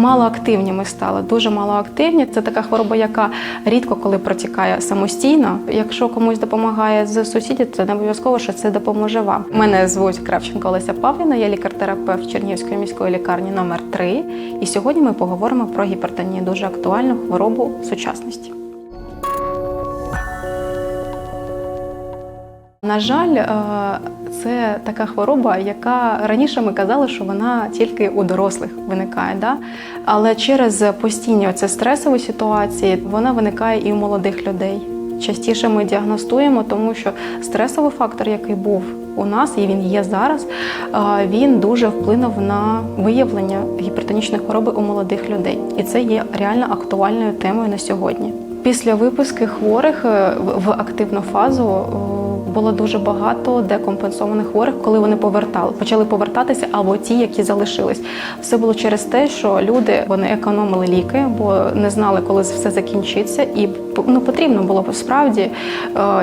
Малоактивні ми стали, дуже малоактивні. Це така хвороба, яка рідко коли протікає самостійно. Якщо комусь допомагає з сусідів, це не обов'язково, що це допоможе вам. Мене звуть Кравченко Олеся Павліна, я лікар-терапевт Чернігівської міської лікарні номер 3 І сьогодні ми поговоримо про гіпертонію, дуже актуальну хворобу сучасності. На жаль, е, це така хвороба, яка раніше ми казали, що вона тільки у дорослих виникає. Да? Але через постійні оце стресові ситуації вона виникає і у молодих людей. Частіше ми діагностуємо, тому що стресовий фактор, який був у нас і він є зараз, е, він дуже вплинув на виявлення гіпертонічної хвороби у молодих людей. І це є реально актуальною темою на сьогодні. Після виписки хворих е, в активну фазу було дуже багато декомпенсованих хворих, коли вони повертали, почали повертатися, або ті, які залишились. Все було через те, що люди вони економили ліки, бо не знали, коли все закінчиться, і ну потрібно було справді е,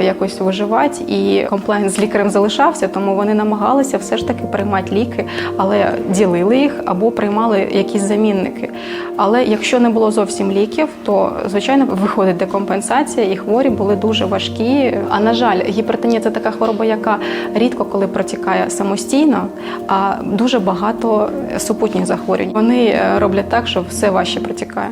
якось виживати. І комплайн з лікарем залишався, тому вони намагалися все ж таки приймати ліки, але ділили їх або приймали якісь замінники. Але якщо не було зовсім ліків, то звичайно виходить декомпенсація, і хворі були дуже важкі. А на жаль, гіпертонія це така хвороба, яка рідко коли протікає самостійно, а дуже багато супутніх захворювань. Вони е, роблять так, що все важче протікає.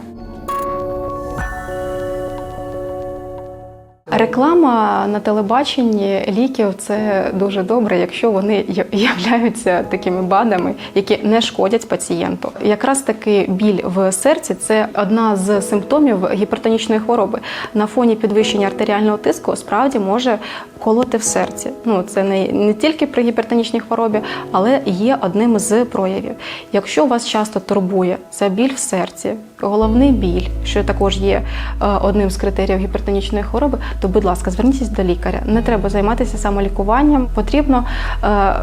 Реклама на телебаченні ліків це дуже добре, якщо вони являються такими БАДами, які не шкодять пацієнту. Якраз таки біль в серці це одна з симптомів гіпертонічної хвороби. На фоні підвищення артеріального тиску справді може колоти в серці. Ну це не, не тільки при гіпертонічній хворобі, але є одним з проявів. Якщо вас часто турбує ця біль в серці, головний біль, що також є е, одним з критеріїв гіпертонічної хвороби, то будь ласка, зверніться до лікаря. Не треба займатися самолікуванням. Потрібно е,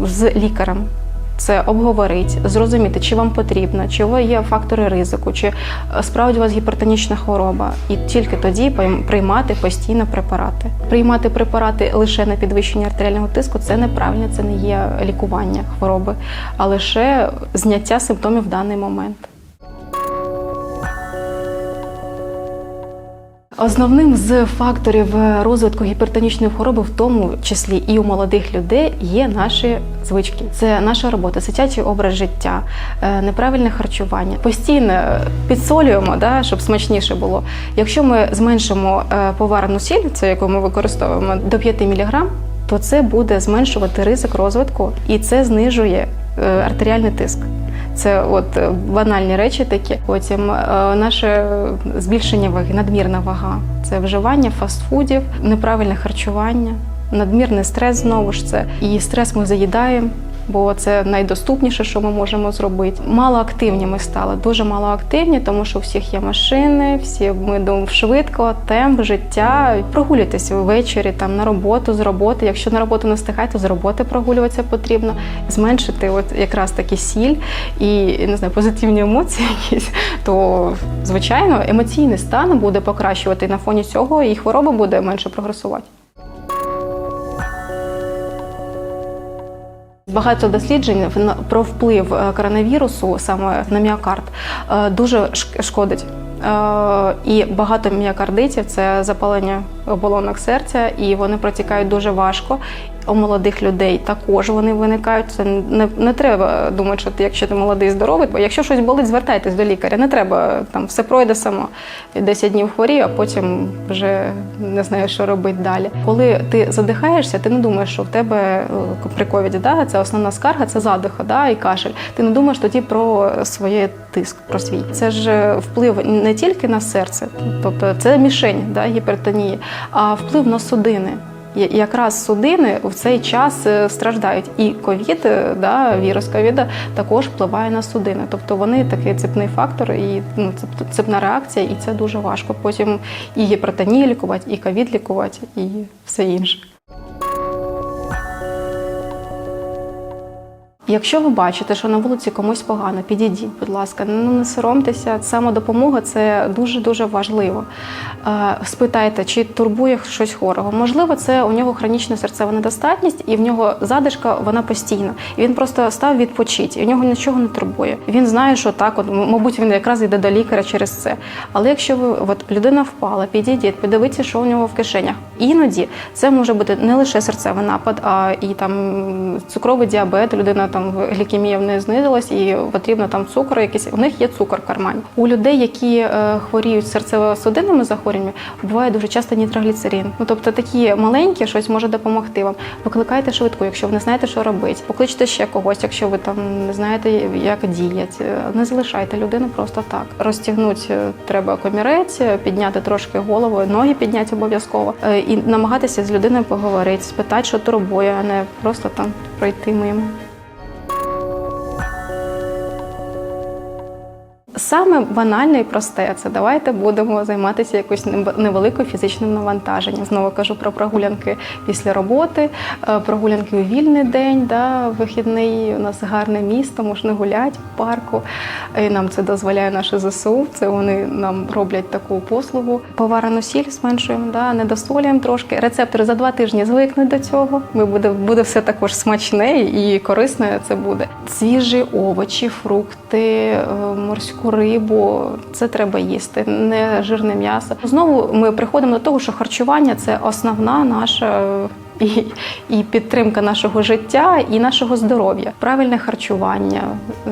з лікарем. Це обговорити, зрозуміти, чи вам потрібно, чи вас є фактори ризику, чи е, справді у вас гіпертонічна хвороба, і тільки тоді приймати постійно препарати. Приймати препарати лише на підвищення артеріального тиску це неправильно, це не є лікування хвороби, а лише зняття симптомів в даний момент. Основним з факторів розвитку гіпертонічної хвороби, в тому числі і у молодих людей, є наші звички. Це наша робота, сидячий образ життя, е, неправильне харчування. Постійно підсолюємо, да, щоб смачніше було. Якщо ми зменшимо е, поварену сіль, це яку ми використовуємо до 5 мг, то це буде зменшувати ризик розвитку і це знижує е, артеріальний тиск. Це от е, банальні речі такі. Потім е, наше збільшення ваги, надмірна вага, це вживання фастфудів, неправильне харчування, надмірний стрес знову ж це. І стрес ми заїдаємо. Бо це найдоступніше, що ми можемо зробити. Малоактивні ми стали, дуже малоактивні, тому що у всіх є машини, всі ми думаємо швидко, темп життя. Прогулюйтеся ввечері там на роботу з роботи. Якщо на роботу не встигаєте, з роботи прогулюватися потрібно, зменшити от якраз таки сіль і не знаю, позитивні емоції якісь, то звичайно емоційний стан буде покращувати і на фоні цього, і хвороба буде менше прогресувати. Багато досліджень про вплив е, коронавірусу саме на міокард е, дуже шкодить. Е, І багато міокардитів це запалення оболонок серця, і вони протікають дуже важко. У молодих людей також вони виникають. Це не, не треба думати, що ти, якщо ти молодий, здоровий, бо якщо щось болить, звертайтесь до лікаря. Не треба там все пройде само. 10 днів хворію, а потім вже не знаю, що робити далі. Коли ти задихаєшся, ти не думаєш, що в тебе е, при ковіді, да, це основна скарга, це задиха, да, і кашель. Ти не думаєш тоді про своє тиск, про свій. Це ж е, вплив не тільки на серце, тобто це мішень да, гіпертонії, а вплив на судини. Якраз судини в цей час е, страждають, і ковід, е, да, вірус ковіда також впливає на судини. Тобто вони такий цепний фактор, і ну, цепна реакція, і це дуже важко. Потім і гіпертонію лікувати, і ковід лікувати, і все інше. Якщо ви бачите, що на вулиці комусь погано, підійдіть, будь ласка, ну не соромтеся. Самодопомога це дуже дуже важливо. Е, Спитайте, чи турбує щось хворого. Можливо, це у нього хронічна серцева недостатність, і в нього задишка вона постійна. І він просто став відпочити, і в нього нічого не турбує. Він знає, що так, от, мабуть, він якраз йде до лікаря через це. Але якщо ви от людина впала, підійдіть, подивіться, що у нього в кишенях. Іноді це може бути не лише серцевий напад, а і там цукровий діабет, людина там глікемія в неї знизилась, і потрібно там цукор, якийсь у них є цукор в кармані. У людей, які е, хворіють серцево-судинними захворюваннями, буває дуже часто нітрогліцерин. Ну тобто такі маленькі щось може допомогти вам. Викликайте швидку, якщо ви не знаєте, що робити. Покличте ще когось, якщо ви там не знаєте, як діяти. Не залишайте людину просто так. Розтягнути е, треба комірець, підняти трошки голову, ноги підняти обов'язково Е, і намагатися з людиною поговорити, спитати, що турбує, а не просто там пройти мимо. Саме банальне і просте це давайте будемо займатися якоюсь неб- невеликою фізичним навантаженням. Знову кажу про прогулянки після роботи, е, прогулянки у вільний день, да, вихідний. У нас гарне місто, можна гуляти в парку. І нам це дозволяє наше ЗСУ. Це вони нам роблять таку послугу. Поварену сіль зменшуємо, да, недосолюємо трошки. Рецептори за два тижні звикнуть до цього. Ми буде, буде все також смачне і корисне. Це буде свіжі овочі, фрукти, е, морську рибу. Це треба їсти, не жирне м'ясо. Знову ми приходимо до того, що харчування це основна наша. е, І, і підтримка нашого життя і нашого здоров'я, правильне харчування, е,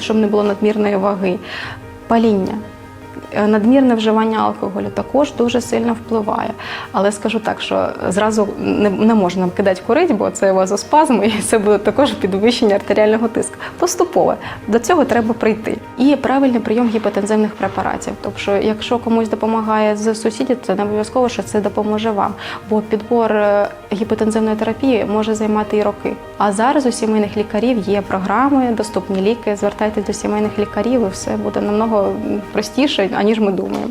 щоб не було надмірної ваги, паління. Е, Надмірне вживання алкоголю також дуже сильно впливає. Але скажу так, що зразу не, не можна кидати курить, бо це вазоспазм, і це буде також підвищення артеріального тиску. Поступово до цього треба прийти. І правильний прийом гіпотензивних препаратів. Тобто, якщо комусь допомагає з сусідів, це не обов'язково, що це допоможе вам. Бо підбор е, гіпотензивної терапії може займати і роки. А зараз у сімейних лікарів є програми, доступні ліки. Звертайтесь до сімейних лікарів, і все буде намного простіше, аніж ми думаємо.